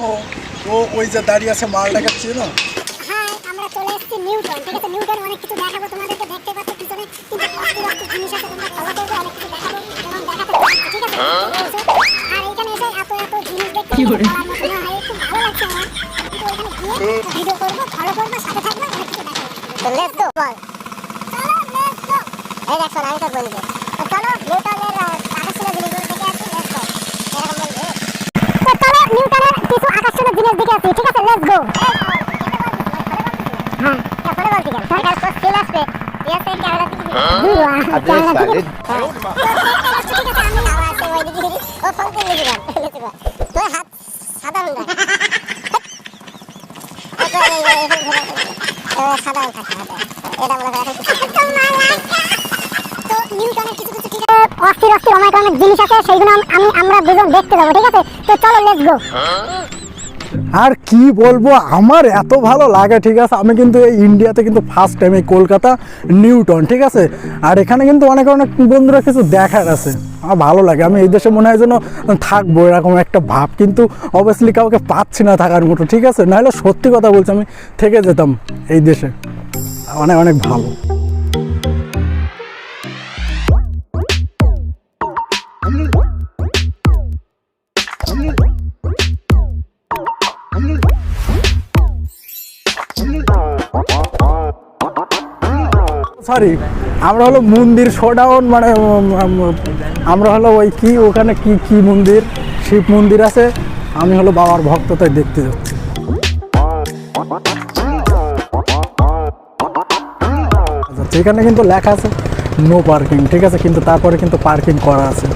ও ওই যে দাঁড়িয়ে আছে মাল দেখাচ্ছি না হাই আমরা চলে এসেছি নিউটন ঠিক আছে নিউটন অনেক কিছু দেখাবো তোমাদেরকে দেখতে পাচ্ছ পিছনে কিন্তু অস্থির অস্থির জিনিস আছে তোমরা ফলো করবে অনেক কিছু দেখাবো এবং দেখাতে পারছি ঠিক আছে? আর এখানে এসে এত এত জিনিস দেখতে বলার মতো খুব ভালো লাগছে আমার। কিন্তু ওখানে গিয়ে ভিডিও করব ফলো করব সাথে থাকব অনেক কিছু দেখাবো। তো লেটস গো বল। চলো লেটস গো এই দেখো আমি তো বলব তো চলো নিউটনের আকর্ষণীয় জিনিসগুলো দেখে আসি লেটস গো এরকম বলবে তো চলো নিউটনের কিছু আকর্ষণীয় জিনিস দেখে আসি ঠিক আছে লেটস গো অস্থির অস্থির অনেক অনেক জিনিস আছে, সেইগুলো আমি আমরা দুজন দেখতে যাব, ঠিক আছে? তো চলো লেটস গো আর কি বলব, আমার এত ভালো লাগে, ঠিক আছে? আমি কিন্তু এই ইন্ডিয়াতে কিন্তু ফার্স্ট টাইম এই কলকাতা নিউটন ঠিক আছে? আর এখানে কিন্তু অনেক অনেক বন্ধুরা কিছু দেখার আছে। আমার ভালো লাগে, আমি এই দেশে মনে হয় যেন থাকব, এরকম একটা ভাব। কিন্তু অবভিয়াসলি কাউকে পাচ্ছি না থাকার মতো, ঠিক আছে? নাহলে সত্যি কথা বলছি, আমি থেকে যেতাম এই দেশে। অনেক অনেক ভালো। সরি আমরা হলো মন্দির শোডাউন মানে আমরা হলো ওই কি ওখানে কি কি মন্দির শিব মন্দির আছে আমি হলো বাবার ভক্ত তাই দেখতে যাচ্ছি। আচ্ছা, এখানে কিন্তু লেখা আছে নো পার্কিং ঠিক আছে? কিন্তু তারপরে কিন্তু পার্কিং করা আছে।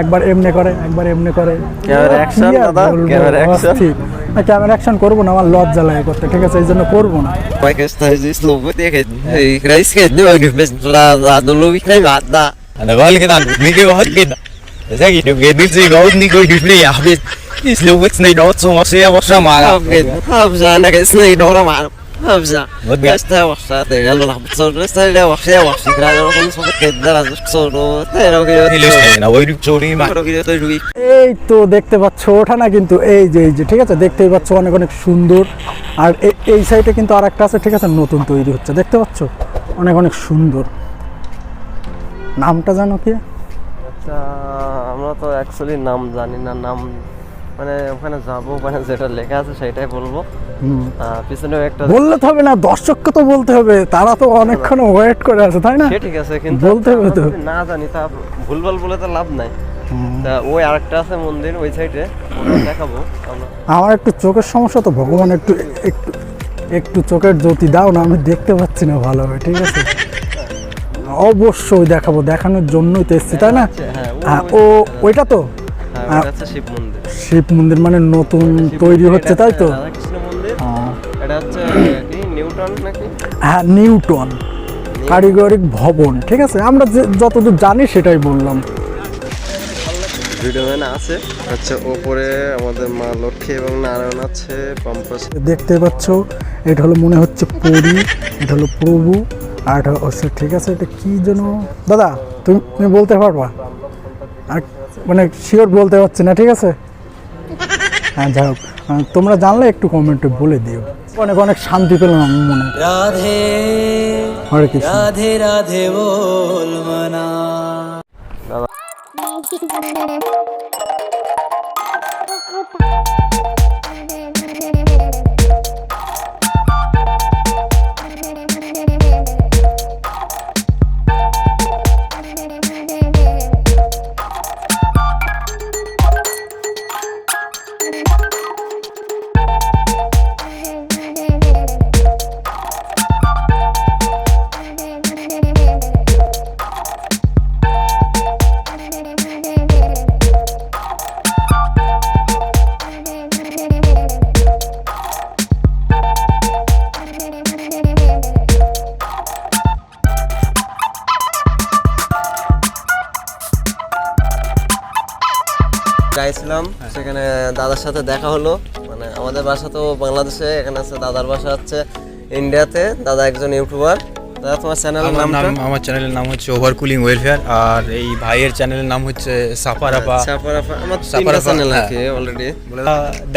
একবার এমনি করে একবার এমনি করে ক্যামেরা action কি আর দাদা, বলবো, ক্যামেরা action। অস্থির। না ক্যামেরা অ্যাকশন করবো না আমার লজ্জা লাগে করতে ঠিক আছে এই জন্য করবো না Como é que está isso? Não vou ter que. Cresce que não, que fez lá lá no Louis que vai dar. Agora que tá, ninguém vai que não. Mas é que não quer dizer que ninguém que fez a vez. Isso não vai ser não só você é você mala. Habza na que isso não dá mal. এই তো দেখতে পাচ্ছ ওঠা না কিন্তু এই যে এই যে ঠিক আছে? দেখতেই পাচ্ছ অনেক অনেক সুন্দর। আর এই সাইডে কিন্তু আর একটা আছে ঠিক আছে? নতুন তৈরি হচ্ছে। দেখতে পাচ্ছ? অনেক অনেক সুন্দর। নামটা জানো কি? আচ্ছা আমরা তো অ্যাকচুয়ালি নাম জানি না নাম মানে ওখানে যাব মানে যেটা লেখা আছে সেটাই বলব। পিছনেও একটা বললে তো হবে না দর্শককে তো বলতে হবে। তারা তো অনেকক্ষণ ওয়েট করে আছে তাই না? ঠিক আছে কিন্তু বলতে হবে তো। না জানি তা ভুলভাল বলে তো লাভ নাই। ওই আরেকটা আছে মন্দির ওই সাইডে দেখাবো আমার। একটু চোখের সমস্যা তো ভগবান একটু একটু একটু চোখের জ্যোতি দাও না আমি দেখতে পাচ্ছি না ভালোভাবে ঠিক আছে? অবশ্যই দেখাবো দেখানোর জন্যই তো এসছি তাই না? হ্যাঁ ও- হ্যাঁ ওইটা তো? হ্যাঁ শিব মন্দির। শিব মন্দির মানে নতুন তৈরি হচ্ছে তাই তো? হ্যাঁ। এটা হচ্ছে কি নিউটন নাকি? হ্যাঁ নিউটন। কারিগরিক ভবন ঠিক আছে? আমরা যে যতদূর জানি সেটাই বললাম। আছে। ওপরে আমাদের মা লক্ষ্মী এবং নারায়ণ আছে পম্পাস। দেখতে পাচ্ছ এটা হলো মনে হচ্ছে পরি এটা হলো প্রভু আর এটা হচ্ছে ঠিক আছে? এটা কি যেন? দাদা তুমি তুমি বলতে পারবা? আর মানে শিওর বলতে পারছি না ঠিক আছে? হ্যাঁ যাই হোক। তোমরা জানলে একটু কমেন্টে বলে দিও। অনেক অনেক শান্তি পেলাম আমি মনে রাধে রাধে রাধে বল মনা। দাদা গাইছিলাম সেখানে দাদার সাথে দেখা হলো। মানে আমাদের বাসা তো বাংলাদেশে এখানে আছে দাদার বাসা হচ্ছে ইন্ডিয়াতে দাদা একজন ইউটিউবার দাদা তোমার চ্যানেলের আমার নাম আমার চ্যানেলের নাম হচ্ছে ওভার কুলিং ওয়েলফেয়ার আর এই ভাইয়ের চ্যানেলের নাম হচ্ছে সাপারাপা সাপারাপা আমার তিনটা সাপারাপা, চ্যানেল হ্যাঁ। আছে অলরেডি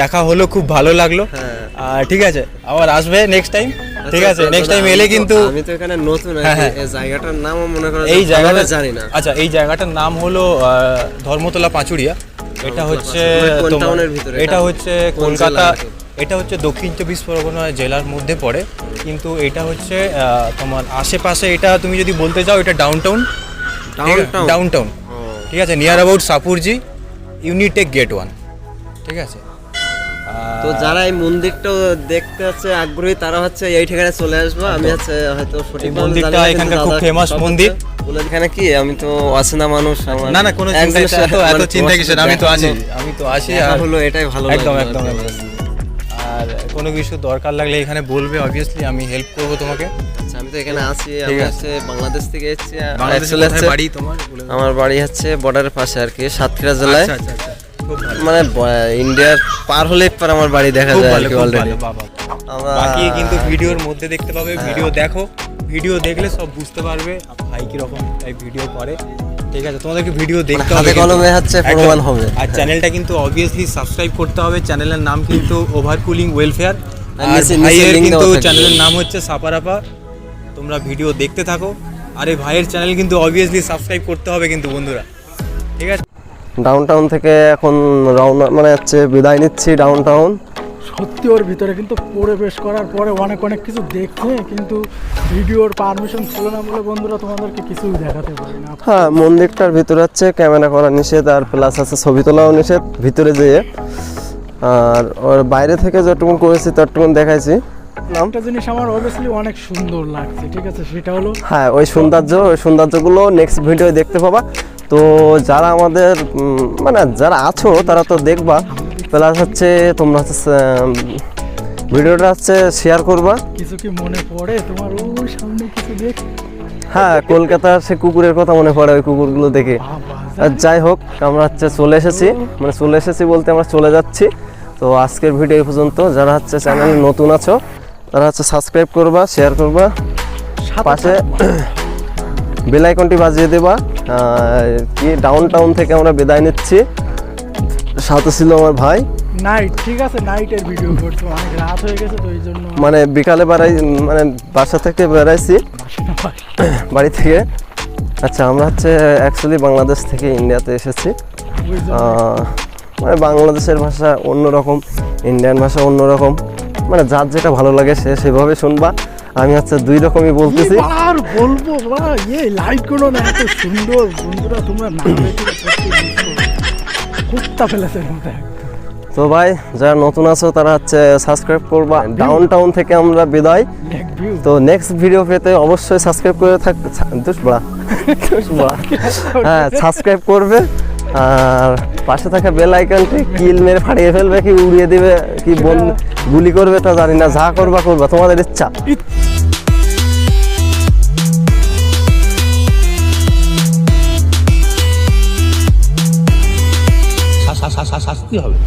দেখা হলো খুব ভালো লাগল। হ্যাঁ। আর ঠিক আছে আবার আসবে নেক্সট টাইম ঠিক আছে আচ্ছা, নেক্সট টাইম এলে কিন্তু আমি তো এখানে নতুন হ্যাঁ, হ্যাঁ। এই জায়গাটার নামও মনে করো এই জায়গাটা জানি না। আচ্ছা এই জায়গাটার নাম হলো ধর্মতলা পাঁচুড়িয়া এটা হচ্ছে মানে এটা? হচ্ছে কলকাতা? এটা হচ্ছে দক্ষিণ চব্বিশ পরগনা জেলার মধ্যে পড়ে। কিন্তু এটা হচ্ছে তোমার আশেপাশে এটা তুমি যদি বলতে চাও এটা downtown Downtown? Downtown ঠিক আছে? Near about Shapoorji Unitech gate one ঠিক আছে? তো যারা এই মন্দিরটা দেখতে হচ্ছে আগ্রহী তারা হচ্ছে এই ঠিকানায় চলে আসবে। আমি হচ্ছে হয়তো সঠিক মন্দিরটা এখানকার খুব famous মন্দির। বলে এখানে কি? আমি তো অচেনা মানুষ না না কোনো চিন্তা এত এত মানে চিন্তা তোমার কিসের? আমি তো আছি আমি তো আছি আর হলো এটাই ভালো একদম একদম আর কোনো কিছু দরকার লাগলে এখানে বলবে অবভিয়াসলি আমি হেল্প করব তোমাকে। আচ্ছা, আমি তো এখানে আছি আমি হচ্ছে বাংলাদেশ থেকে এসেছি বাংলাদেশে বাড়ি তোমার? আমার বাড়ি হচ্ছে বর্ডারের পাশে আর কি সাতক্ষীরা জেলায়। আচ্ছা আচ্ছা। খুব ভালো। মানে ইন্ডিয়ার পার হলে পর আমার বাড়ি দেখা যায় আর কি অলরেডি বাকি কিন্তু ভিডিওর মধ্যে দেখতে পাবে ভিডিও দেখো। ভিডিও দেখলে সব বুঝতে পারবে ভাই কি রকম টাইপ ভিডিও করে। ঠিক আছে তোমাদেরকে ভিডিও দেখতে হবে। কলমে হচ্ছে প্রমাণ হবে। আর চ্যানেলটা কিন্তু অবভিয়াসলি সাবস্ক্রাইব করতে হবে। চ্যানেলের নাম কিন্তু ওভার কুলিং ওয়েলফেয়ার আর ভাইয়ের কিন্তু চ্যানেলের নাম হচ্ছে সাপারাপা। তোমরা ভিডিও দেখতে থাকো। আর এই ভাইয়ের চ্যানেল কিন্তু অবভিয়াসলি সাবস্ক্রাইব করতে হবে কিন্তু বন্ধুরা। ঠিক আছে? ডাউন টাউন থেকে এখন রওনা মানে হচ্ছে বিদায় নিচ্ছি ডাউন টাউন সত্যি ওর ভিতরে কিন্তু প্রবেশ করার পরে অনেক অনেক কিছু দেখছে কিন্তু ভিডিওর পারমিশন ছিল না বলে বন্ধুরা তোমাদেরকে কিছুই দেখাতে পারি না। হ্যাঁ মন্দিরটার ভিতরে হচ্ছে ক্যামেরা করা নিষেধ আর প্লাস আছে ছবি তোলাও নিষেধ ভিতরে যেয়ে। আর ওর বাইরে থেকে যতটুকু করেছি ততটুকু দেখাইছি। নাম? একটা জিনিস আমার অবভিয়াসলি অনেক সুন্দর লাগছে ঠিক আছে? সেটা হলো হ্যাঁ ওই সৌন্দর্য ওই সৌন্দর্যগুলো নেক্সট ভিডিও দেখতে পাবা। তো যারা আমাদের মানে যারা আছো তারা তো দেখবা। প্লাস হচ্ছে তোমরা হচ্ছে ভিডিওটা হচ্ছে শেয়ার করবা। কিছু কি মনে পড়ে? তোমার ওই সামনে কিছু দেখ। হ্যাঁ কলকাতার সে কুকুরের কথা মনে পড়ে ওই কুকুরগুলো দেখে। আর যাই হোক আমরা হচ্ছে চলে এসেছি। মানে চলে এসেছি বলতে আমরা চলে যাচ্ছি। তো আজকের ভিডিও এই পর্যন্ত। যারা হচ্ছে চ্যানেলে নতুন আছো তারা হচ্ছে সাবস্ক্রাইব করবা শেয়ার করবা। পাশে থাকবা। বেল আইকনটি বাজিয়ে দেবা। কি ডাউন টাউন থেকে আমরা বিদায় নিচ্ছি। সাথে ছিল আমার ভাই। নাইট ঠিক আছে নাইটের ভিডিও করছ। অনেক রাত হয়ে গেছে তো এই জন্য মানে বিকালে বেড়াই মানে বাসা থেকে বেড়াইছি। বাড়ি থেকে। আচ্ছা আমরা হচ্ছে অ্যাকচুয়ালি বাংলাদেশ থেকে ইন্ডিয়াতে এসেছি। মানে বাংলাদেশের ভাষা অন্যরকম ইন্ডিয়ান ভাষা অন্যরকম। মানে যার যেটা ভালো লাগে সে সেভাবে শুনবা। আমি হচ্ছে দুই রকমই বলতেছি। আর বলব বা ইয়ে লাইক করো না এত সুন্দর। বন্ধুরা তোমরা না। কুত্তা ফেলেছে তো ভাই যারা নতুন আছো তারা হচ্ছে সাবস্ক্রাইব করবা। ডাউন টাউন থেকে আমরা বিদায়। তো নেক্সট ভিডিও পেতে অবশ্যই সাবস্ক্রাইব করে থাক দুষবড়া দুষবড়া হ্যাঁ সাবস্ক্রাইব করবে। আর পাশে থাকা বেল আইকনটি কিল মেরে ফাটিয়ে ফেলবে, কি উড়িয়ে দিবে, কি বল গুলি করবে তা জানি না, যা করবা করবা, তোমাদের ইচ্ছা। শাস্তি হবে।